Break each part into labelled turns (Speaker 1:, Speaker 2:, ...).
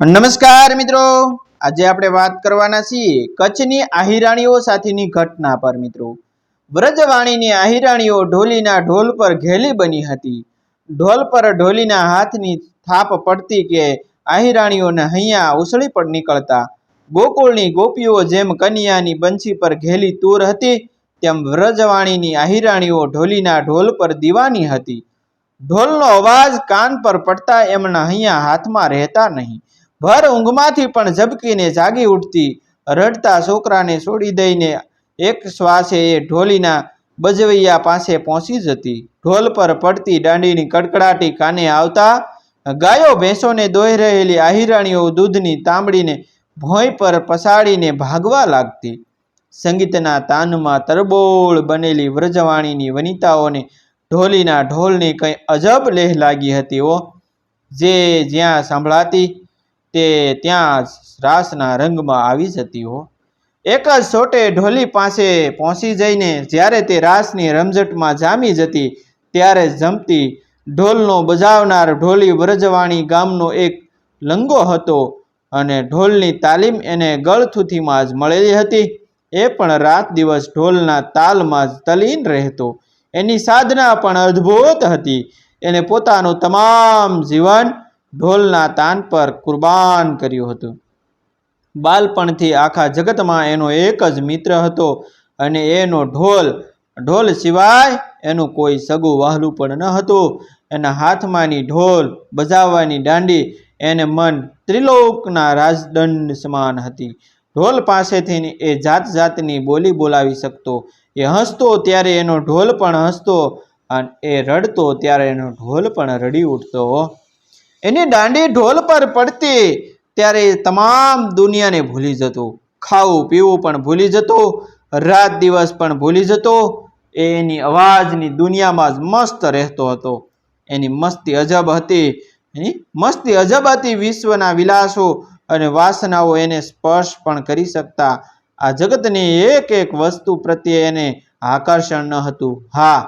Speaker 1: નમસ્કાર મિત્રો. આજે આપણે વાત કરવાના છીએ કચ્છની આહિરાણીઓ સાથેની ઘટના પર મિત્રો. વ્રજવાણીની આહિરાણીઓ ઢોલીના ઢોલ પર ઘેલી બની હતી. ઢોલ પર ઢોલીના હાથની થાપ પડતી કે આહિરાણીઓને હૈયા ઉસળી પડ નીકળતા. ગોકુળની ગોપીઓ જેમ કન્યાની બંછી પર ઘેલી તૂર હતી, તેમ વ્રજવાણીની આહિરાણીઓ ઢોલીના ઢોલ પર દીવાની હતી. ઢોલનો અવાજ કાન પર પડતા એમના હૈયા હાથમાં રહેતા નહીં. ભર ઊંઘમાંથી પણ ઝબકીને જાગી ઉઠતી, રડતા છોકરાને છોડી દઈને એક શ્વાસે એ ઢોલીના બજવૈયા પાસે પહોંચી જતી. ઢોલ પર પડતી દાંડીની કડકડાટી કાને આવતા, ગાયો ભેંસોને દોઈ રહેલી આહિરાણીઓ દૂધની તાંબડીને ભોંય પર પસાડીને ભાગવા લાગતી. સંગીતના તાનમાં તરબોળ બનેલી વ્રજવાણીની વનિતાઓને ઢોલીના ઢોલની કંઈ અજબ લેહ લાગી હતી ઓ જે જ્યાં સંભળાતી તે ત્યાં રાસના રંગમાં આવી જતી હો. એક જ છોટે ઢોલી પાસે પહોંચી જઈને જ્યારે તે રાસની રમઝટમાં જામી જતી, ત્યારે જમતી ઢોલનો બજાવનાર ઢોલી વ્રજવાણી ગામનો એક લંગો હતો અને ઢોલની તાલીમ એને ગળથુથીમાં જ મળેલી હતી. એ પણ રાત દિવસ ઢોલના તાલમાં જ તલીન રહેતો. એની સાધના પણ અદ્ભુત હતી. એને પોતાનું તમામ જીવન ઢોલના તાન પર કુરબાન કર્યું હતું. બાલપણથી આખા જગતમાં એનો એક જ મિત્ર હતો અને એનો ઢોલ ઢોલ સિવાય એનું કોઈ સગું વહલું પણ ન હતું. એના હાથમાંની ઢોલ, બજાવવાની દાંડી, એને મન ત્રિલોકના રાજદંડ સમાન હતી. ઢોલ પાસેથી એ જાત જાતની બોલી બોલાવી શકતો. એ હસતો ત્યારે એનો ઢોલ પણ હસતો અને એ રડતો ત્યારે એનો ઢોલ પણ રડી ઉઠતો. એની દાંડી ઢોલ પર પડતી ત્યારે તમામ દુનિયાને ભૂલી જતો. ખાવું પીવું પણ ભૂલી જતો. રાત દિવસ પણ ભૂલી જતો. એ એની અવાજની દુનિયામાં જ મસ્ત રહેતો હતો. એની મસ્તી અજબ હતી. એની મસ્તી અજબ હતી વિશ્વના વિલાસો અને વાસનાઓ એને સ્પર્શ પણ કરી શકતા. આ જગતની એક એક વસ્તુ પ્રત્યે એને આકર્ષણ ન હતું. હા,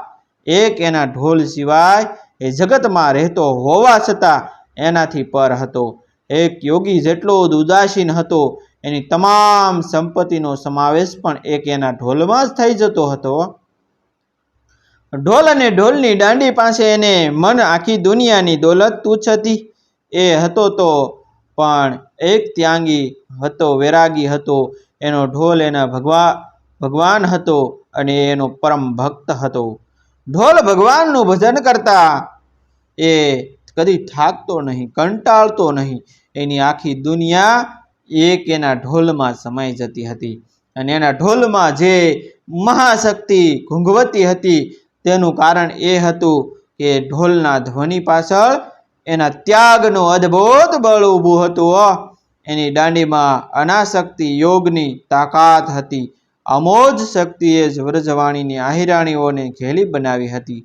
Speaker 1: એક એના ઢોલ સિવાય એ જગતમાં રહેતો હોવા છતાં એનાથી પર હતો. એક યોગી જેટલો ઉદાસીન હતો, એની તમામ સંપત્તિનો સમાવેશ પણ એક એના ઢોલમાં જ થઈ જતો હતો. ઢોલ અને ઢોલની દાંડી પાસે એને મન આખી દુનિયાની દોલત તુચ્છ હતી એ હતો તો પણ એક ત્યાંગી હતો, વૈરાગી હતો. એનો ઢોલ એના ભગવા, ભગવાન હતો અને એનો પરમ ભક્ત હતો. ઢોલ ભગવાનનું ભજન કરતા એ કદી થાકતો નહીં, કંટાળતો નહીં. એની આખી દુનિયા એક એના ઢોલમાં સમાઈ જતી હતી. અને એના ઢોલમાં જે મહાશક્તિ ઘૂંઘવતી હતી, તેનું કારણ એ હતું કે ઢોલના ધ્વનિ પાછળ એના ત્યાગનું અદ્ભુત બળ ઊભું હતું. એની દાંડીમાં અનાશક્તિ યોગની તાકાત હતી. અમોજ શક્તિએ જ વ્રજવાણીની આહિરાણીઓને ઘેલી બનાવી હતી.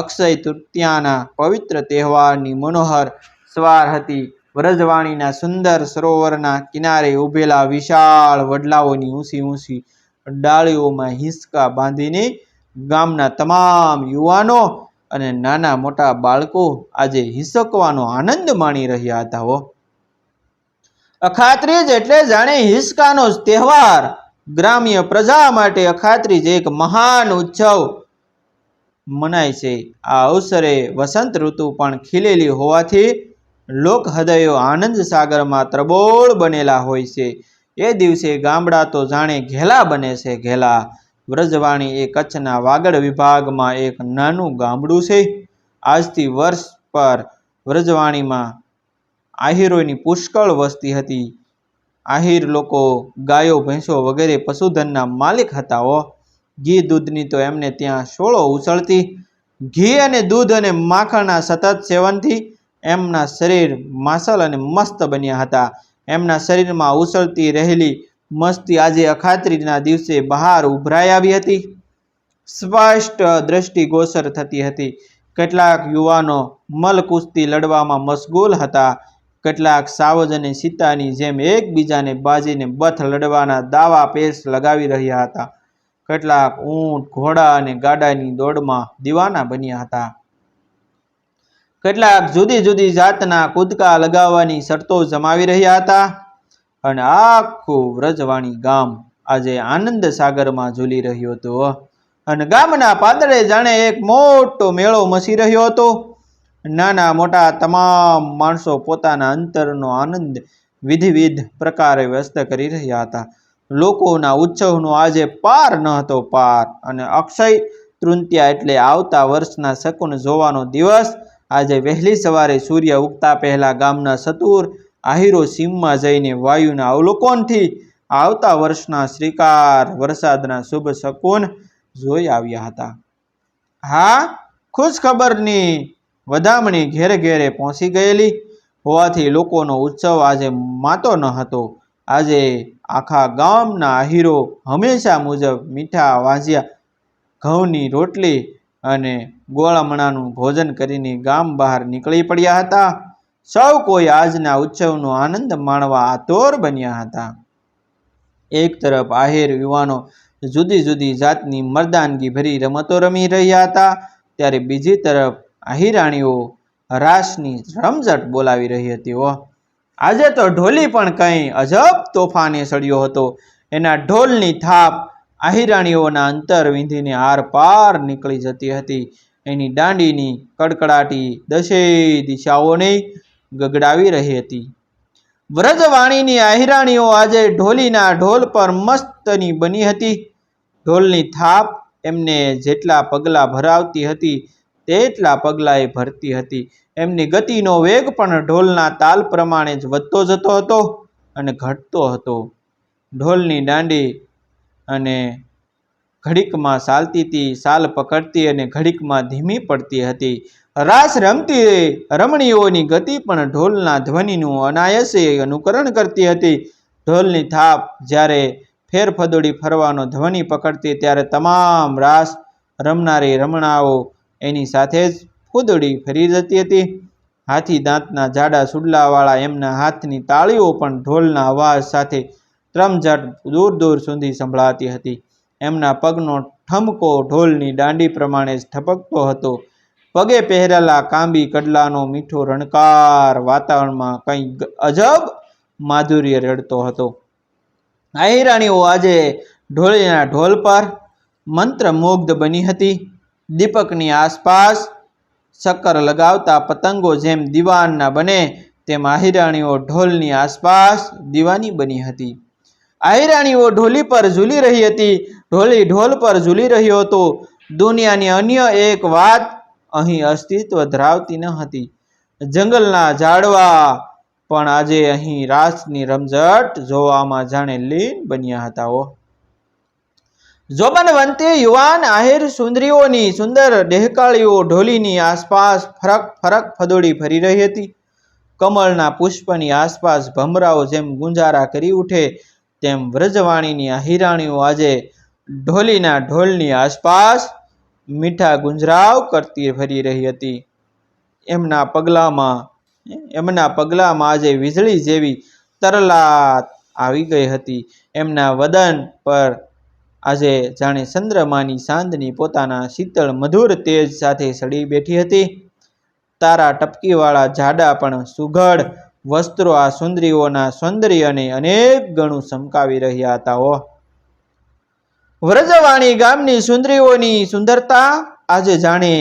Speaker 1: અક્ષય તૃતીયાના પવિત્ર તહેવારની મનોહર સવાર હતી. વ્રજવાણીના સુંદર સરોવરના કિનારે ઊભેલા વિશાળ વડલાઓની ઊંસી ઊંચી ડાળીઓમાં હિંચકા બાંધીને ગામના તમામ યુવાનો અને નાના મોટા બાળકો આજે હિસકવાનો આનંદ માણી રહ્યા હતા હો. અખાત્રીજ એટલે જાણે હિસકાનો તહેવાર. ગ્રામ્ય પ્રજા માટે અખાત્રીજ એક મહાન ઉત્સવ. મનાય છે. આ અવસરે વસંત ઋતુ પણ ખીલેલી હોવાથી લોક હૃદયો આનંદ સાગરમાં ત્રબોળ બનેલા હોય છે. એ દિવસે ગામડા તો જાણે ઘેલા બને છે, ઘેલા. વ્રજવાણી એ કચ્છના વાગડ વિભાગમાં એક નાનું ગામડું છે. આજથી વર્ષ પર વ્રજવાણીમાં આહિરોની પુષ્કળ વસ્તી હતી. આહિર લોકો ગાયો, ભેંસો વગેરે પશુધનના માલિક હતા ઘી દૂધની તો એમને ત્યાં સોળો ઉછળતી ઘી અને દૂધ અને માખણના સતત સેવનથી એમના શરીર માસલ અને મસ્ત બન્યા હતા. એમના શરીરમાં ઉછળતી રહેલી મસ્તી આજે અખાત્રીના દિવસે બહાર ઉભરાઈ આવી હતી. સ્પષ્ટ દ્રષ્ટિગોચર થતી હતી. કેટલાક યુવાનો મલ કુસ્તી લડવામાં મશગુલ હતા. કેટલાક સાવજ અને સીતાની જેમ એકબીજાને બાજીને બથ લડવાના દાવા પેશ લગાવી રહ્યા હતા. કેટલાક ઊંટ, ઘોડા અને ગાડાની દોડમાં દીવાના બન્યા હતા. કેટલાક જુદી જુદી જાતના કૂદકા લગાવવાની શરતો જમાવી રહ્યા હતા અને આખું વ્રજવાણી ગામ આજે આનંદ સાગરમાં ઝૂલી રહ્યું હતું. અને ગામના પાદળે જાણે એક મોટો મેળો મસી રહ્યો હતો. નાના મોટા તમામ માણસો પોતાના અંતરનો આનંદ વિધિવિધ પ્રકારે વ્યસ્ત કરી રહ્યા હતા. લોકોના ઉત્સવનો આજે પાર ન હતો પાર. અને અક્ષય તૃતીયા એટલે આવતા વર્ષના શકુન જોવાનો દિવસ. આજે વહેલી સવારે સૂર્ય ઉગતા પહેલા ગામના સતુર આહીરો સીમમાં જઈને વાયુના અવલોકનથી આવતા વર્ષના શ્રીકાર વરસાદના શુભ શકુન જોઈ આવ્યા હતા. હા, ખુશ ખબરની વધામણી ઘેરે ઘેરે પહોંચી ગયેલી. હોવાથી લોકોનો ઉત્સવ આજે માતો ન હતો. આજે આખા ગામના આહીરો હંમેશા મુજબ મીઠા વાંજ્યા, ઘઉંની રોટલી અને ગોળામણાનું ભોજન કરીને ગામ બહાર નીકળી પડ્યા હતા. સૌ કોઈ આજના ઉત્સવનો આનંદ માણવા આતોર બન્યા હતા. એક તરફ આહિર યુવાનો જુદી જુદી જાતની મરદાનગી ભરી રમતો રમી રહ્યા હતા, ત્યારે બીજી તરફ આહિરાણીઓ રાસની રમઝટ બોલાવી રહી હતી. હો આજે તો ઢોલી પણ કંઈ અજબ તોફાને સળ્યો હતો. એના ઢોલની થાપ આહિરાણીઓના અંતર વિંધીને આરપાર નીકળી જતી હતી. એની દાંડીની કડકડાટી દશે દિશાઓને ગગડાવી રહી હતી. વ્રજવાણીની આહિરાણીઓ આજે ઢોલીના ઢોલ પર મસ્તની બની હતી. ઢોલની થાપ એમને જેટલા પગલાં ભરાવતી હતી તેટલા પગલાંએ ભરતી હતી. એમની ગતિનો વેગ પણ ઢોલના તાલ પ્રમાણે જ વધતો જતો હતો અને ઘટતો હતો. ઢોલની દાંડી અને ઘડીકમાં ચાલતી હતી, સાલ પકડતી અને ઘડીકમાં ધીમી પડતી હતી. રાસ રમતી રમણીઓની ગતિ પણ ઢોલના ધ્વનિનું અનાયસે અનુકરણ કરતી હતી. ઢોલની થાપ જ્યારે ફેરફદોડી ફરવાનો ધ્વનિ પકડતી, ત્યારે તમામ રાસ રમનારી રમણાઓ એની સાથે જ ફૂદડી ફરી જતી હતી. હાથી દાંતના જાડા સુડલાવાળા એમના હાથની તાળીઓ પણ ઢોલના અવાજ સાથે ત્રમઝટ દૂર દૂર સુધી સંભળાતી હતી. એમના પગનો ઠમકો ઢોલની દાંડી પ્રમાણે જ ઠપકતો હતો. પગે પહેરેલા કાંબી કડલાનો મીઠો રણકાર વાતાવરણમાં કંઈક અજબ માધુર્ય રડતો હતો. આહિરાણીઓ આજે ઢોળીના ઢોલ પર મંત્રમુગ્ધ બની હતી. દીપકની આસપાસ શક્કર લગાવતા પતંગો જેમ દીવાનના બને, તેમ આહિરાણીઓ ઢોલની આસપાસ દીવાની બની હતી. આહિરાણીઓ ઢોલી પર ઝૂલી રહી હતી. ઢોલી ઢોલ પર ઝૂલી રહ્યો હતો. દુનિયાની અન્ય એક વાત અહીં અસ્તિત્વ ધરાવતી ન હતી. જંગલના ઝાડવા પણ આજે અહીં રાસની રમઝટ જોવામાં જાણે લીન બન્યા હતા ઓ જોબનવંતી યુવાન આહિર સુંદરીઓની સુંદર દેહકાળીઓ ઢોલીની આસપાસ ફરક ફરક ફદોડી ફરી રહી હતી. કમળના પુષ્પની આસપાસ ભમરાઓ જેમ ગુંજારા કરી ઉઠે, તેમ વ્રજવાણીની હિરાણીઓ આજે ઢોલીના ઢોલની આસપાસ મીઠા ગુંજરાવ કરતી ફરી રહી હતી. એમના પગલામાં એમના પગલામાં આજે વીજળી જેવી તરલાત આવી ગઈ હતી. એમના વદન પર આજે જાણે ચંદ્રમાની ચાંદની પોતાના શીતળ મધુર તેજ સાથે સડી બેઠી હતી. તારા ટપકીવાળા જાડા પણ સુઘડ વસ્ત્રો આ સુંદરીઓના સૌંદર્યને અનેક ગણું ચમકાવી રહ્યા હતા હો વ્રજવાણી ગામની સુંદરીઓની સુંદરતા આજે જાણે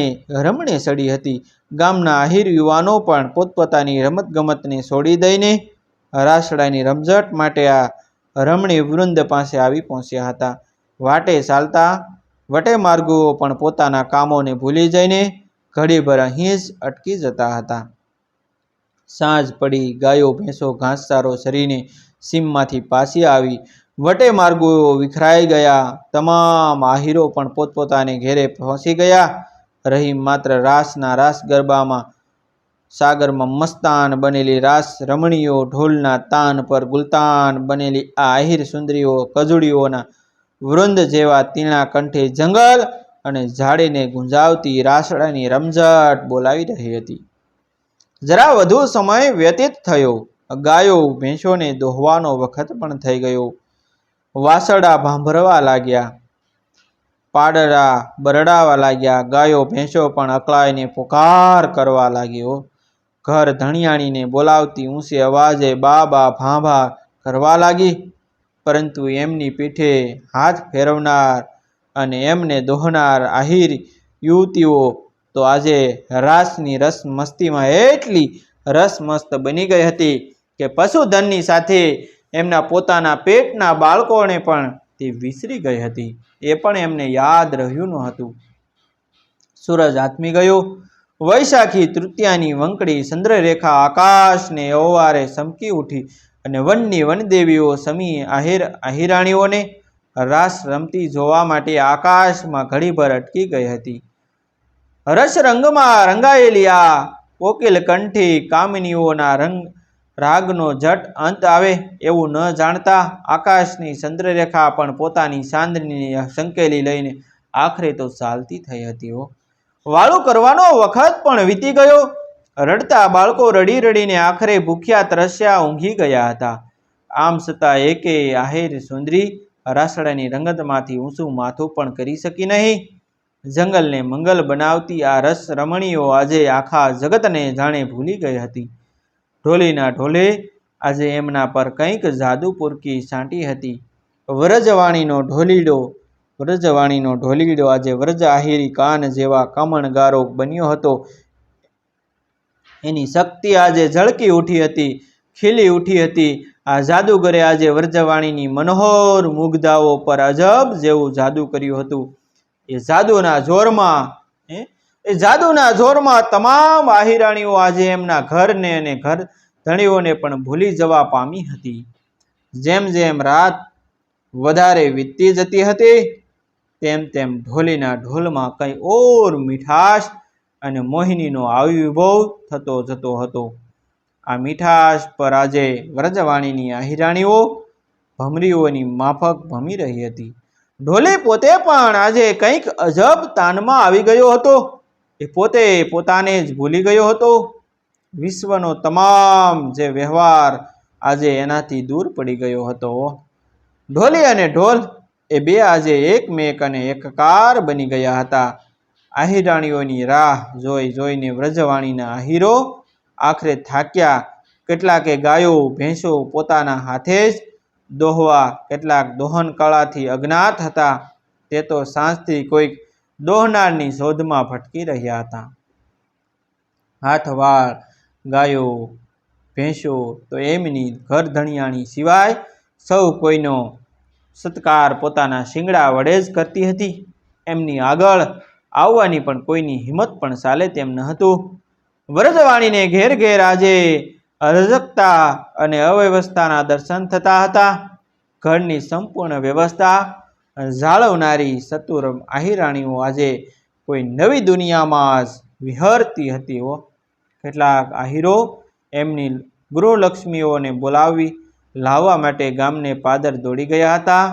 Speaker 1: રમણે સડી હતી. ગામના આહિર યુવાનો પણ પોતપોતાની રમતગમતને છોડી દઈને રાસડાની રમઝટ માટે આ રમણી વૃંદ પાસે આવી પહોંચ્યા હતા. વાટે ચાલતા, વટે માર્ગુઓ પણ પોતાના કામોને ભૂલી જઈને ઘડીભર અહીં જ અટકી જતા હતા. સાંજ પડી, ગાયો, ભેંસો, ઘાસચારો સરીને સીમમાંથી પાછી આવી. વટે માર્ગોઓ વિખરાઈ ગયા. તમામ આહીરો પણ પોતપોતાને ઘેરે પહોંચી ગયા. રહી માત્ર રાસના રાસ ગરબામાં, સાગરમાં મસ્તાન બનેલી રાસ રમણીઓ, ઢોલના તાન પર ગુલતાન બનેલી આ આહિર સુંદરીઓ, કજુડીઓના વૃંદ જેવા તીણા કંઠે જંગલ અને ઝાડીને ગુંજાવતી રાસડાની રમઝટ બોલાવી રહી હતી. જરા વધુ સમય વ્યતીત થયો. ગાયો, ભેંસોને દોહવાનો વખત પણ થઈ ગયો. વાસડા ભાંભરવા લાગ્યા. પાડરા બરડાવા લાગ્યા. ગાયો, ભેંસો પણ અકળાઈને પોકાર કરવા લાગ્યો. ઘર ધણિયાણીને બોલાવતી ઊંચે અવાજે બા બા ભા ભા કરવા લાગી? પરંતુ એમની પીઠે હાથ ફેરવનાર અને એમને દોહનાર આહિર યુવતીઓ તો આજે રાસની રસ મસ્તીમાં એટલી રસમસ્ત બની ગઈ હતી કે પશુધનની સાથે એમના પોતાના પેટના બાળકોને પણ તે વિસરી ગઈ હતી. એ પણ એમને યાદ રહ્યું ન હતું. સૂરજ આથમી ગયો. વૈશાખી તૃતીયાની વંકડી ચંદ્રરેખા આકાશને ઓવારે સમકી ઉઠી. અને વનની વનદેવીઓ સમી આહિર, આહિરાણીઓને રાસ રમતી જોવા માટે આકાશમાં ઘડીભર અટકી ગઈ હતી. રસ રંગમાં રંગાયેલી આ કોકિલ કંઠી કામિનીઓના રંગ, રાગનો જટ અંત આવે એવું ન જાણતા આકાશની ચંદ્રરેખા પણ પોતાની ચાંદની સંકેલી લઈને આખરે તો ચાલતી થઈ હતી વાળું કરવાનો વખત પણ વીતી ગયો. રડતા બાળકો રડી રડીને આખરે ભૂખ્યા તરસ્યા ઊંઘી ગયા હતા. આમ છતાં એકે આહેર સુંદરી રાસડાની રંગતમાંથી ઊંચું માથું પણ કરી શકી નહીં. જંગલને મંગલ બનાવતી આ રસ રમણીઓ આજે આખા જગતને જાણે ભૂલી ગઈ હતી. ઢોલીના ઢોલે આજે એમના પર કંઈક જાદુ પૂરકી છાંટી હતી. વ્રજવાણીનો ઢોલીડો વ્રજવાણીનો ઢોલીડો આજે વ્રજ આહિરી કાન જેવા કમણગારો બન્યો હતો. એની શક્તિ આજે ઝળકી ઉઠી હતી, ખીલી ઉઠી હતી. આ જાદુગરે આજે વ્રજવાણીની મનોહર મુગ્ધાઓ પર અજબ જેવું જાદુ કર્યું હતું. એ જાદુના જોરમાં એ જાદુના જોરમાં તમામ આહિરાણીઓ આજે એમના ઘરને અને ઘર ધણીઓને પણ ભૂલી જવા પામી હતી. જેમ જેમ રાત વધારે વીતતી જતી હતી, તેમ તેમ ઢોલીના ઢોલમાં કંઈ ઓર મીઠાશ અને મોહિનીનો આવિર્ભાવ થતો જતો હતો. આ મીઠાશ પર આજે વ્રજવાણીની આહિરાણીઓ ભમરીઓની માફક ભમી રહી હતી. ઢોલી પોતે પણ આજે કંઈક અજબ તાનમાં આવી ગયો હતો. એ પોતે પોતાને જ ભૂલી ગયો હતો. વિશ્વનો તમામ જે વ્યવહાર આજે એનાથી દૂર પડી ગયો હતો. ઢોલી અને ઢોલ એ બે આજે એકમેક અને એકકાર બની ગયા હતા. આહિરાણીઓની રાહ જોઈ જોઈને વ્રજવાણીના આહીરો આખરે થાક્યા. કેટલાકે ગાયો, ભેંસો પોતાના હાથે જ દોહવા કેટલાક દોહન કળાથી અજ્ઞાત હતા. તે તો સાંજથી કોઈક દોહનારની શોધમાં ભટકી રહ્યા હતા. હાથવાળ ગાયો, ભેંસો તો એમની ઘર ધણિયાણી સિવાય સૌ કોઈનો સત્કાર પોતાના શિંગડા વડે જ કરતી હતી. એમની આગળ આવવાની પણ કોઈની હિંમત પણ ચાલે તેમ ન હતું. વ્રજવાણીને ઘેર ઘેર આજે અરજકતા અને અવ્યવસ્થાના દર્શન થતા હતા. ઘરની સંપૂર્ણ વ્યવસ્થા જાળવનારી સતુર આહિરાણીઓ આજે કોઈ નવી દુનિયામાં જ વિહરતી હતી હો. કેટલાક આહિરો એમની ગૃહલક્ષ્મીઓને બોલાવી લાવવા માટે ગામને પાદર દોડી ગયા હતા.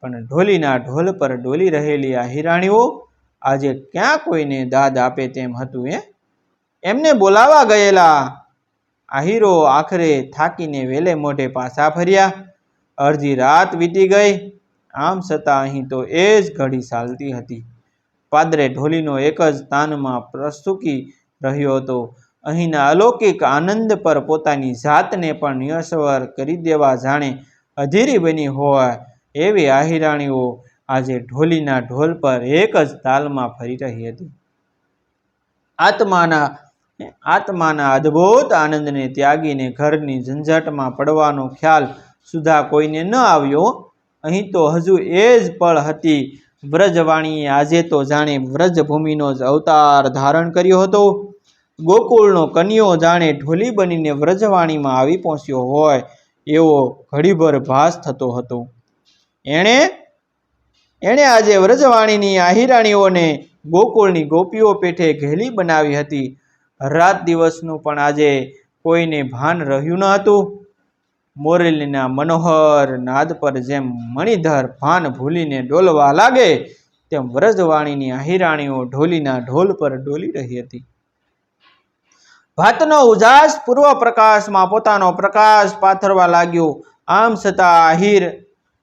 Speaker 1: પણ ઢોલીના ઢોલ પર ડોલી રહેલી આહિરાણીઓ આજે ક્યાં કોઈને દાદ આપે તેમ હતું એ એમને બોલાવા ગયેલા. આહીરો આખરે થાકીને વેલે મોઢે પાછા ફર્યા. અડધી રાત વીતી ગઈ. આમ છતાં અહીં તો એ જ ઘડી ચાલતી હતી. પાદરે ઢોલીનો એક જ તાનમાં પ્રસૂકી રહ્યો હતો. અહીંના અલૌકિક આનંદ પર પોતાની જાતને પણ નિયસવર કરી દેવા જાણે અધીરી બની હોય એવી આહિરાણીઓ આજે ઢોલીના ઢોલ પર એક જ તાલમાં ફરી રહી હતી. આત્માના આત્માના અદ્ભુત આનંદને ત્યાગીને ઘરની ઝંઝટમાં પડવાનો ખ્યાલ સુધા કોઈને ન આવ્યો. અહીં તો હજુ એ જ પળ હતી. વ્રજવાણીએ આજે તો જાણે વ્રજભૂમિનો જ અવતાર ધારણ કર્યો હતો. ગોકુળનો કન્યો જાણે ઢોલી બનીને વ્રજવાણીમાં આવી પહોંચ્યો હોય એવો ઘડીભર ભાસ થતો હતો. એણે એણે આજે વ્રજવાણીની આહિરાણીઓને ગોકુળની ગોપીઓ પેઠે ઘેલી બનાવી હતી. રાત દિવસનું પણ આજે કોઈને ભાન રહ્યું ન હતું. મોરેલીના મનોહર નાદ પર જેમ મણિધર ભાન ભૂલીને ડોલવા લાગે, તેમ વ્રજવાણીની આહિરાણીઓ ઢોલીના ઢોલ પર ડોલી રહી હતી. ભાતનો ઉજાસ પૂર્વ પ્રકાશમાં પોતાનો પ્રકાશ પાથરવા લાગ્યો. આમ છતાં આહિર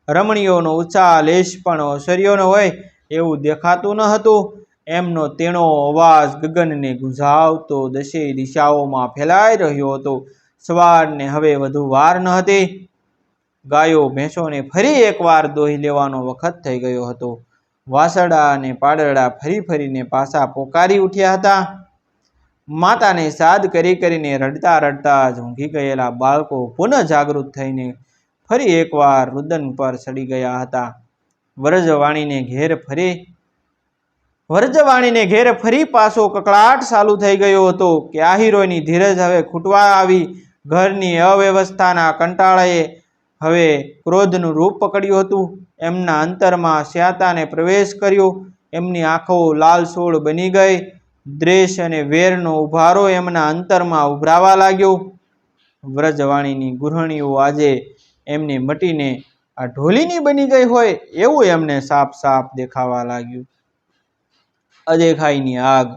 Speaker 1: રમણીઓનો ઉત્સાહ લેશ પણ ઓસર્યો હોય એવું દેખાતું ન હતું. એમનો તેનો અવાજ ગગનને ગુંજાવતો દશેય દિશાઓમાં ફેલાઈ રહ્યો હતો. સવારને હવે વધુ વાર ન હતી. ગાયો ભેંસોને ફરી એકવાર દોહી લેવાનો વખત થઈ ગયો હતો. વાસડા અને પાડરડા ફરી ફરીને પાછા પોકારી ઉઠ્યા હતા. માતાને સાદ કરી કરીને રડતા રડતા જ ઊંઘી ગયેલા બાળકો પુનઃ જાગૃત થઈને ફરી એકવાર રુદન પર ચડી ગયા હતા. વ્રજવાણીને ઘેર ફરી, વ્રજવાણીને ઘેર ફરી પાછો કકળાટ ચાલુ થઈ ગયો હતો. કે આ આહિરોની ધીરજ હવે ખૂટવા આવી. ઘરની અવ્યવસ્થાના કંટાળાએ હવે ક્રોધનું રૂપ પકડ્યું હતું. એમના અંતરમાં શ્યાતાને પ્રવેશ કર્યો. એમની આંખો લાલસોળ બની ગઈ. દ્વેષ અને વેરનો ઉભારો એમના અંતરમાં ઉભરાવા લાગ્યો. વ્રજવાણીની ગૃહિણીઓ આજે એમને મટીને આ ઢોલીની બની ગઈ હોય એવું એમને સાફ સાફ દેખાવા લાગ્યું. અદેખાઈની આગ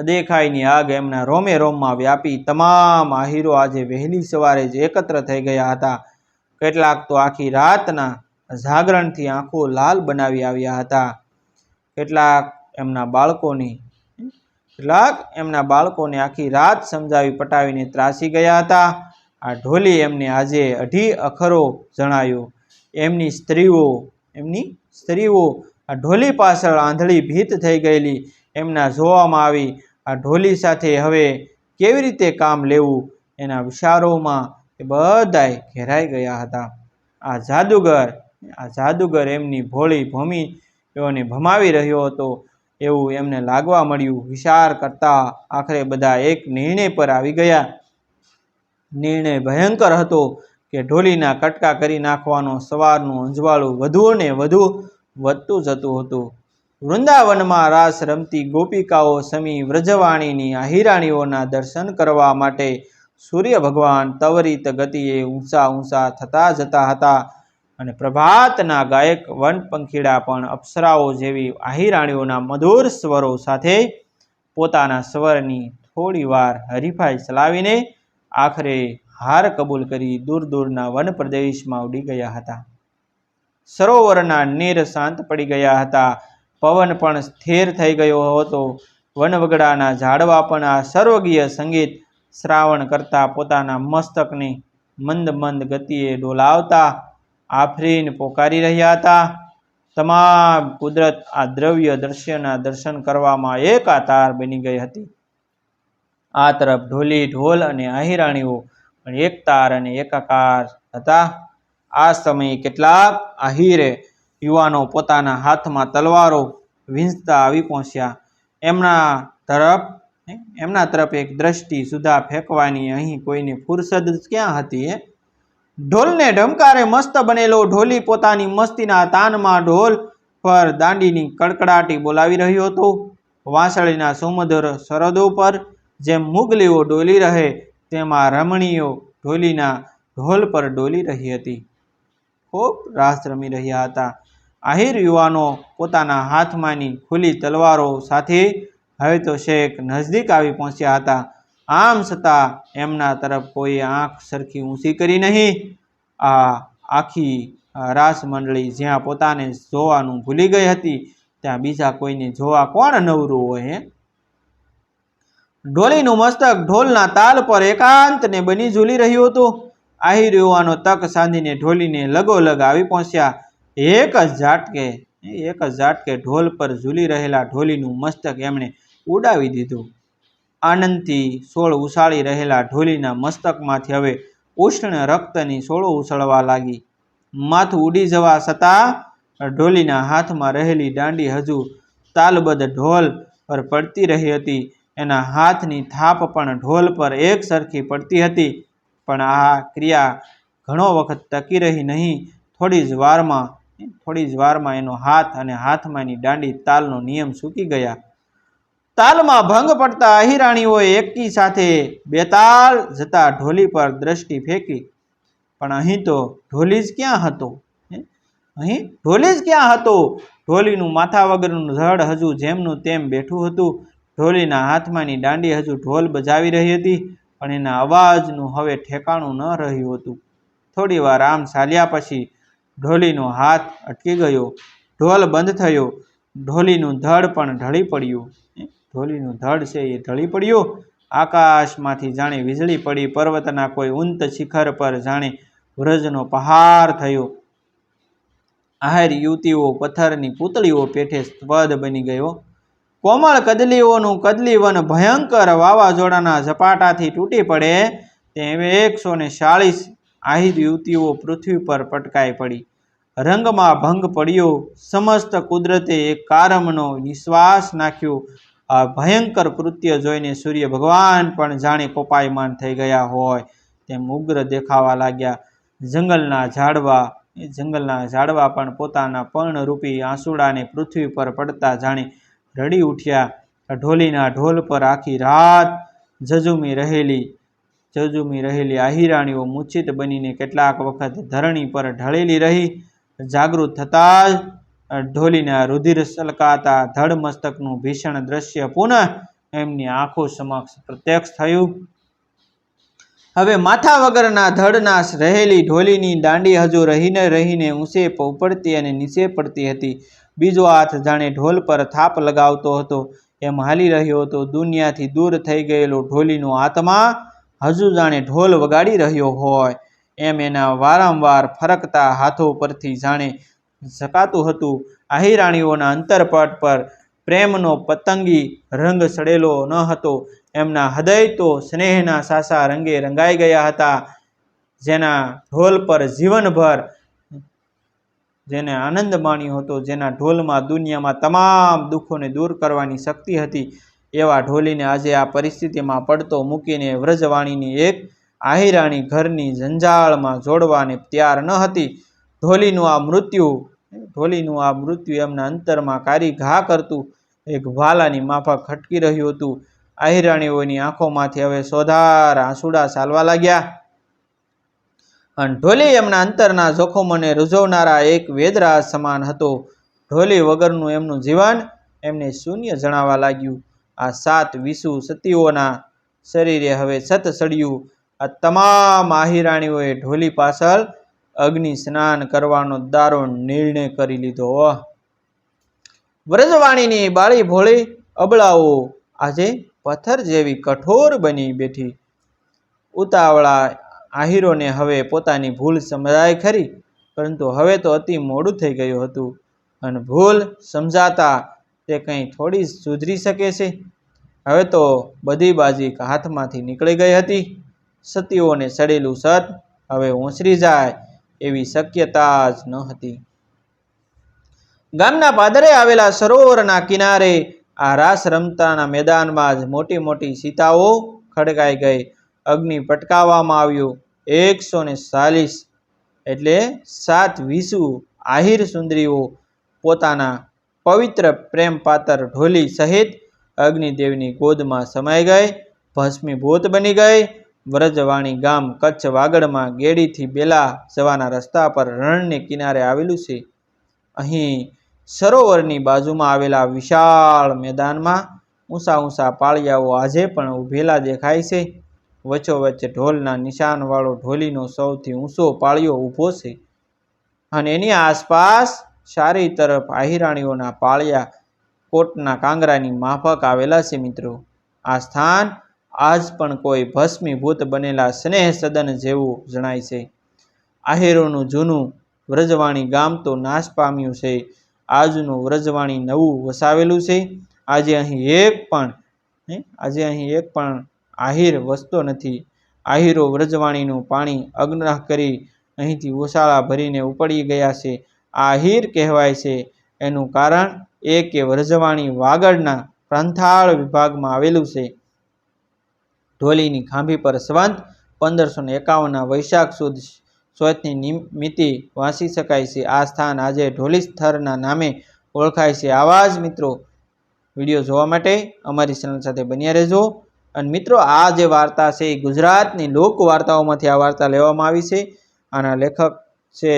Speaker 1: અદેખાઈની આગ એમના રોમે રોમમાં વ્યાપી. તમામ આહીરો આજે વહેલી સવારે જ એકત્ર થઈ ગયા હતા. કેટલાક તો આખી રાતના જાગરણથી આંખો લાલ બનાવી આવ્યા હતા. કેટલાક એમના બાળકોની, કેટલાક એમના બાળકોને આખી રાત સમજાવી પટાવીને ત્રાસી ગયા હતા. આ ઢોલી એમને આજે અઢી અખરો જણાયો. એમની સ્ત્રીઓ એમની સ્ત્રીઓ, આ ઢોલી પાછળ આંધળી ભીત થઈ ગયેલી. એમના જોવામાં આવી, આ ઢોલી સાથે હવે કેવી રીતે કામ લેવું? એના વિચારોમાં એ બધાય ઘેરાઈ ગયા હતા. આ જાદુગર આ જાદુગર એમની ભોળી ભૂમિઓને ભમાવી રહ્યો હતો. એવું એમને લાગવા મળ્યું. વિચાર કરતાં આખરે બધા એક નિર્ણય પર આવી ગયા. નિર્ણય ભયંકર હતો કે ઢોલીના કટકા કરી નાખવાનો સવારનું અંજવાળું વધુ ને વધુ વધતું જતું હતું. વૃંદાવનમાં રાસ રમતી ગોપિકાઓ સમી વ્રજવાણીની આહિરાણીઓના દર્શન કરવા માટે સૂર્ય ભગવાન તવરિત ગતિએ ઊંચા ઊંચા થતા જતા હતા અને પ્રભાતના ગાયક વનપંખીડા પણ અપ્સરાઓ જેવી આહિરાણીઓના મધુર સ્વરો સાથે પોતાના સ્વરની થોડીવાર હરીફાઈ ચલાવીને આખરે હાર કબૂલ કરી દૂર દૂરના વન પ્રદેશમાં ઉડી ગયા હતા. સરોવરના નીર શાંત પડી ગયા હતા. પવન પણ સ્થિર થઈ ગયો હતો. વનવગડાના ઝાડવા પણ આ સર્વગીય સંગીત શ્રાવણ કરતા પોતાના મસ્તકને મંદ મંદ ગતિએ ડોલાવતા આફરીન પોકારી રહ્યા હતા. તમામ કુદરત આ દ્રવ્ય દ્રશ્યના દર્શન કરવામાં એકાતાર બની ગઈ હતી. આ તરફ ઢોલી, ઢોલ અને આહિરાણીઓ પણ એકતાર અને એકાકાર હતા. આ સમયે કેટલાક આહિરે યુવાનો પોતાના હાથમાં તલવારો વીંઝતા આવી પહોંચ્યા. એમના તરફ એમના તરફ એક દ્રષ્ટિ સુધા ફેંકવાની અહીં કોઈને ફુરસદ ક્યાં હતી એ ઢોલને ઢમકારે મસ્ત બનેલો ઢોલી પોતાની મસ્તીના તાનમાં ઢોલ પર દાંડીની કડકડાટી બોલાવી રહ્યો હતો. વાંસળીના સુમધુર સરહદો પર જેમ મુગલીઓ ડોલી રહે, તેમાં રમણીઓ ઢોલીના ઢોલ પર ડોલી રહી હતી. ખૂબ રાસ રમી રહ્યા હતા. આહિર યુવાનો પોતાના હાથમાંની ખુલ્લી તલવારો સાથે હવે તો શેખ નજદીક આવી પહોંચ્યા હતા. આમ છતાં એમના તરફ કોઈ આંખ સરખી ઊંચી કરી નહીં. આ આખી રાસ મંડળી જ્યાં પોતાને જોવાનું ભૂલી ગઈ હતી, ત્યાં બીજા કોઈને જોવા કોણ નવરું હોય ઢોલીનું મસ્તક ઢોલના તાલ પર એકાંતને બની ઝૂલી રહ્યું હતું. આહિર યુવાનો તક સાંધીને ઢોલીને લગોલગ આવી પહોંચ્યા. એક જ ઝાટકે, એક જ ઝાટકે ઢોલ પર ઝૂલી રહેલા ઢોલીનું મસ્તક એમણે ઉડાવી દીધું. આનંદથી સોળ ઉછાળી રહેલા ઢોલીના મસ્તકમાંથી હવે ઉષ્ણ રક્તની સોળો ઉછળવા લાગી. માથું ઉડી જવા છતાં ઢોલીના હાથમાં રહેલી દાંડી હજુ તાલબદ્ધ ઢોલ પર પડતી રહી હતી. એના હાથની થાપ પણ ઢોલ પર એક સરખી પડતી હતી. પણ આ ક્રિયા ઘણો વખત ટકી રહી નહીં. થોડી જ વારમાં, થોડી જ વારમાં એનો હાથ અને હાથમાં એની દાંડી તાલનો નિયમ સૂકી ગયા. તાલમાં ભંગ પડતા અહિરાણીઓએ એકી સાથે બેતાલ જતા ઢોલી પર દ્રષ્ટિ ફેંકી. પણ અહીં તો ઢોલી જ ક્યાં હતો? અહીં ઢોલી જ ક્યાં હતો? ઢોલીનું માથા વગરનું ધડ હજુ જેમનું તેમ બેઠું હતું. ઢોલીના હાથમાંની દાંડી હજુ ઢોલ બજાવી રહી હતી, પણ એના અવાજનું હવે ઠેકાણું ન રહ્યું હતું. થોડી વાર આમ ચાલ્યા પછી ઢોલીનો હાથ અટકી ગયો. ઢોલ બંધ થયો. ઢોલીનું ધડ પણ ઢળી પડ્યું. ઢોલીનું ધડ છે એ ઢળી પડ્યું? આકાશમાંથી જાણે વીજળી પડી, પર્વતના કોઈ ઉંત શિખર પર જાણે વ્રજનો પહાર થયો. આહેર યુવતીઓ પથ્થરની પૂતળીઓ પેઠે સ્પદ બની ગયો. કોમળ કદલીઓનું કદલીવન ભયંકર વાવાઝોડાના ઝપાટાથી તૂટી પડે તેવે એકસો ને ચાળીસ આહિર યુવતીઓ પૃથ્વી પર પટકાઈ પડી. રંગમાં ભંગ પડ્યો. સમસ્ત કુદરતે એક કારમનો નિશ્વાસ નાખ્યો. આ ભયંકર કૃત્ય જોઈને સૂર્ય ભગવાન પણ જાણે કોપાયમાન થઈ ગયા હોય તેમ ઉગ્ર દેખાવા લાગ્યા. જંગલના ઝાડવા જંગલના ઝાડવા પણ પોતાના પર્ણરૂપી આંસુડાને પૃથ્વી પર પડતા જાણે રડી ઉઠ્યા. ઢોલીના ઢોલ પર આખી રાત ઝઝુમી રહેલી ઝઝુમી રહેલી આહિરાણીઓ મૂર્છિત બનીને કેટલાક વખત ધરણી પર ઢળેલી રહી. જાગૃત થતાં જ ઢોલીના રુધિર સલકાતા ધડ મસ્તકનું ભીષણ દ્રશ્ય પુનઃ એમની આંખો સમક્ષ પ્રત્યક્ષ થયું. હવે માથા વગરના ધડના રહેલી ઢોલીની દાંડી હજુ રહીને રહીને ઊંચે પડતી અને નીચે પડતી હતી. બીજો હાથ જાણે ઢોલ પર થાપ લગાવતો હતો. એમ હાલી રહ્યો હતો. દુનિયાથી દૂર થઈ ગયેલો ઢોલીનો આત્મા હજુ જાણે ઢોલ વગાડી રહ્યો હોય. એમ એના વારંવાર ફરકતા હાથો પરથી જાણે ઝકાતું હતું. આહિરાણીઓના અંતરપટ પર પ્રેમનો પતંગી રંગ સડેલો ન હતો. એમના હૃદય તો સ્નેહના સાસા રંગે રંગાઈ ગયા હતા. જેના ઢોલ પર જીવનભર જેને આનંદ માણ્યો હતો, જેના ઢોલમાં દુનિયામાં તમામ દુઃખોને દૂર કરવાની શક્તિ હતી, એવા ઢોલીને આજે આ પરિસ્થિતિમાં પડતો મૂકીને વ્રજવાણીની એક આહિરાણી ઘરની જંજાળમાં જોડવાને તૈયાર ન હતી. ઢોલીનું આ મૃત્યુ, ઢોલીનું આ મૃત્યુ એમના અંતરમાં કારી ઘા કરતું એક ભાલાની માફક ખટકી રહ્યું હતું. આહિરાણીઓની આંખોમાંથી હવે સોધાર આંસુડા ચાલવા લાગ્યા. અને ઢોલી એમના અંતરના જોખમોને રૂઝવનારા એક વેદરાજ સમાન હતો. ઢોલી વગરનું એમનું જીવન એમને શૂન્ય જણાવા લાગ્યું. આ સાત વિસુ સતીઓના શરીરે હવે સત સડ્યું આ તમામ આહિરાણીઓએ ઢોલી પાછળ અગ્નિ સ્નાન કરવાનો દારૂણ નિર્ણય કરી લીધો. વ્રજવાણીની બાળી ભોળી અબળાઓ આજે પથ્થર જેવી કઠોર બની બેઠી. ઉતાવળા આહિરોને હવે પોતાની ભૂલ સમજાય ખરી? પરંતુ હવે તો અતિ મોડું થઈ ગયું હતું. અને ભૂલ સમજાતા તે કંઈ થોડી સુધરી શકે છે. હવે તો બધી બાજી હાથમાંથી નીકળી ગઈ હતી. સતીઓને સડેલું સત હવે ઓસરી જાય એવી શક્યતા જ ન હતી. ગામના પાદરે આવેલા સરોવરના કિનારે આ રાસ રમતાના મેદાનમાં જ મોટી મોટી સીતાઓ ખડકાઈ ગઈ. અગ્નિ પટકાવવામાં આવ્યું. એકસો ને ચાલીસ એટલે સાત વિસુ આહિર સુંદરીઓ પોતાના પવિત્ર પ્રેમ પાત્ર ઢોલી સહિત અગ્નિદેવની ગોદમાં સમાઈ ગઈ. ભસ્મીભૂત બની ગઈ. વ્રજવાણી ગામ કચ્છ વાગડમાં ગેડીથી બેલા જવાના રસ્તા પર રણને કિનારે આવેલું છે. અહીં સરોવરની બાજુમાં આવેલા વિશાળ મેદાનમાં ઊંચા ઊંચા પાળિયાઓ આજે પણ ઊભેલા દેખાય છે. વચ્ચોવચ્ચ ઢોલના નિશાનવાળો ઢોલીનો સૌથી ઊંચો પાળિયો ઊભો છે અને એની આસપાસ ચારે તરફ આહિરાણીઓના પાળિયા કોટના કાંગરાની માફક આવેલા છે મિત્રો. આ સ્થાન આજ પણ કોઈ ભસ્મીભૂત બનેલા સ્નેહ સદન જેવું જણાય છે. આહિરોનું જૂનું વ્રજવાણી ગામ તો નાશ પામ્યું છે. આજનું વ્રજવાણી નવું વસાવેલું છે. આજે અહીં એક પણ આજે અહીં એક પણ આહિર વસતો નથી. આહિરો વ્રજવાણીનું પાણી અગ્નહ કરી અહીંથી ઉશાળા ભરીને ઉપડી ગયા છે. આહિર કહેવાય છે. એનું કારણ એ કે વ્રજવાણી વાગડના પ્રાંથાળ વિભાગમાં આવેલું છે. ઢોલીની ખાંભી પર સંવંત પંદરસો ને એકાવનના વૈશાખ સુદ સ્વતની નિમિત્તે વાંચી શકાય છે. આ સ્થાન આજે ઢોલી સ્થળના નામે ઓળખાય છે. આવા જ મિત્રો વીડિયો જોવા માટે અમારી ચેનલ સાથે બન્યા રહેજો. અને મિત્રો, આ જે વાર્તા છે એ ગુજરાતની લોક વાર્તાઓમાંથી આ વાર્તા લેવામાં આવી છે. આના લેખક છે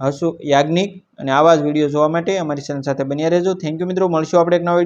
Speaker 1: હસુ યાજ્ઞિક અને આવા જ વીડિયો જોવા માટે અમારી ચેનલ સાથે બન્યા રહેજો. થેન્ક યુ મિત્રો. મળશું આપણે એક નવા